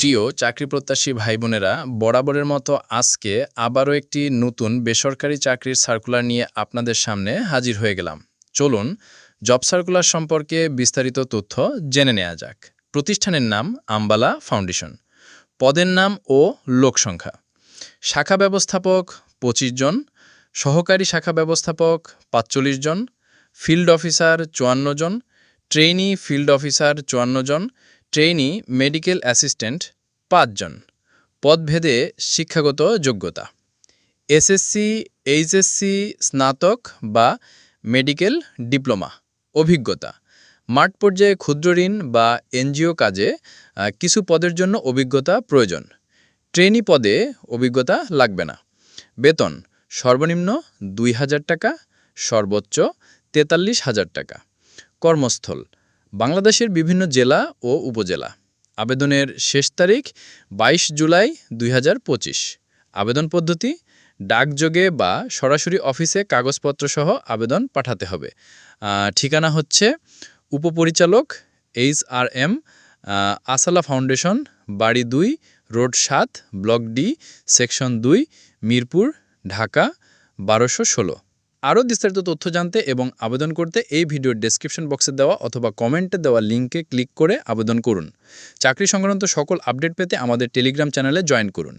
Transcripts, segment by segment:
প্রিয় চাকরি প্রত্যাশী ভাই বোনেরা বরাবরের মতো আজকে আবারও একটি নতুন বেসরকারি চাকরির সার্কুলার নিয়ে আপনাদের সামনে হাজির হয়ে গেলাম। চলুন জব সার্কুলার সম্পর্কে বিস্তারিত তথ্য জেনে নেওয়া যাক। প্রতিষ্ঠানের নাম আম্বালা ফাউন্ডেশন। পদের নাম ও লোক সংখ্যা। শাখা ব্যবস্থাপক পঁচিশ জন, সহকারী শাখা ব্যবস্থাপক পাঁচচল্লিশ জন, ফিল্ড অফিসার চুয়ান্ন জন, ট্রেইনি ফিল্ড অফিসার চুয়ান্ন জন ট্রেইনি মেডিকেল অ্যাসিস্ট্যান্ট পাঁচজন। পদভেদে শিক্ষাগত যোগ্যতা। এসএসসি, এইচএসসি, স্নাতক বা মেডিকেল ডিপ্লোমা। অভিজ্ঞতা। মাঠ পর্যায়ে ক্ষুদ্র ঋণ বা এনজিও কাজে কিছু পদের জন্য অভিজ্ঞতা প্রয়োজন। ট্রেনি পদে অভিজ্ঞতা লাগবে না। বেতন সর্বনিম্ন দুই হাজার টাকা, সর্বোচ্চ তেতাল্লিশ হাজার টাকা। কর্মস্থল। বাংলাদেশের বিভিন্ন জেলা ও উপজেলা। আবেদনের শেষ তারিখ বাইশ জুলাই দুই হাজার পঁচিশ। আবেদন পদ্ধতি, ডাকযোগে বা সরাসরি অফিসে কাগজপত্র সহ আবেদন পাঠাতে হবে। ঠিকানা হচ্ছে উপপরিচালক এইচ আর এম আসালা ফাউন্ডেশন, বাড়ি দুই, রোড সাত, ব্লক ডি, সেকশন দুই, মিরপুর, ঢাকা, বারোশো ষোলো। আরও বিস্তারিত তথ্য জানতে এবং আবেদন করতে এই ভিডিওর ডেসক্রিপশন বক্সে দেওয়া অথবা কমেন্টে দেওয়া লিঙ্কে ক্লিক করে আবেদন করুন। চাকরি সংক্রান্ত সকল আপডেট পেতে আমাদের টেলিগ্রাম চ্যানেলে জয়েন করুন।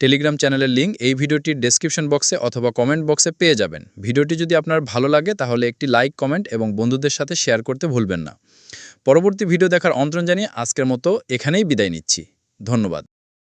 টেলিগ্রাম চ্যানেলের লিঙ্ক এই ভিডিওটির ডেসক্রিপশন বক্সে অথবা কমেন্ট বক্সে পেয়ে যাবেন। ভিডিওটি যদি আপনার ভালো লাগে তাহলে একটি লাইক কমেন্ট এবং বন্ধুদের সাথে শেয়ার করতে ভুলবেন না। পরবর্তী ভিডিও দেখার অন্তরণ জানিয়ে আজকের মতো এখানেই বিদায় নিচ্ছি। ধন্যবাদ।